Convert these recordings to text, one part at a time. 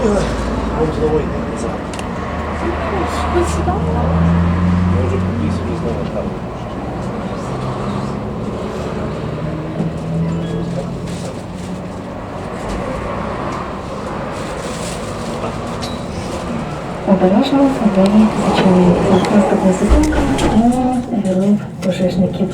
Спіли. Вон знову йде назад. Я вже побійся, і знову там. Обережно двері зачиняються. Наступна зупинка імені героїв пожежників.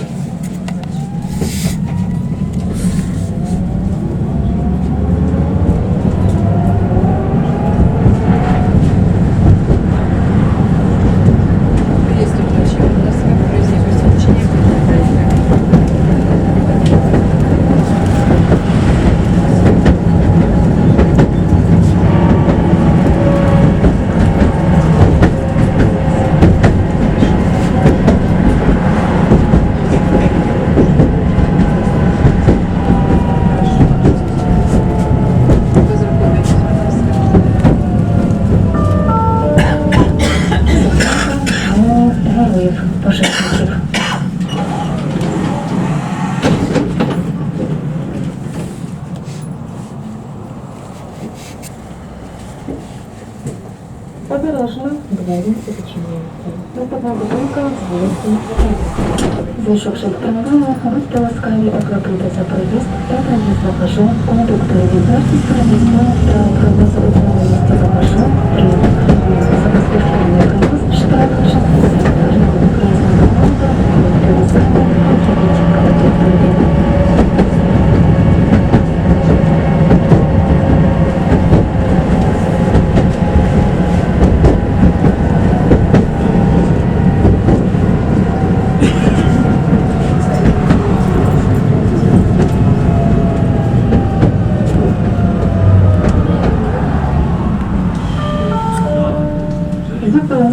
пожежників. Обережно двері зачиняються. Наступна зупинка вулиці Зайшовши в трамваю, будьте ласкаві оплатити за проїзд та проїзд багажу. Кондуктори відвертість проїзду та провозу у місці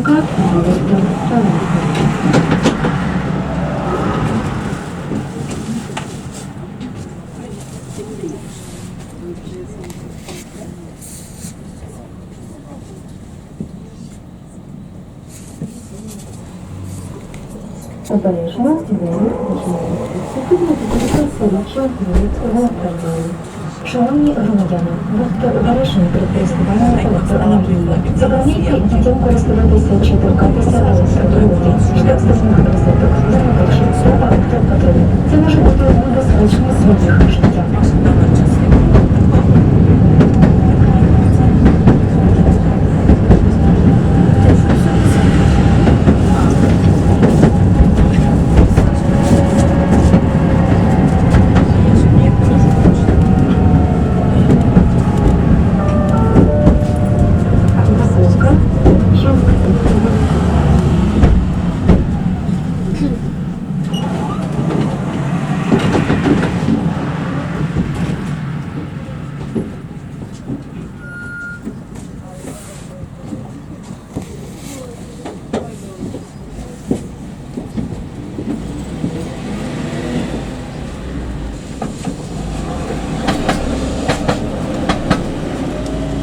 Зупинка вулиця Талантів. Обережно двері зачиняються. Наступна зупинка селища Вінницького трамваю. Шановні громадяни, будьте обережні при користуванні електроенергією. Забороняйте дітям користуватися чи торкатися електроприводу, штабстезних розеток, замикачів та електропатрулів. Це може бути небезпечно для їх життя.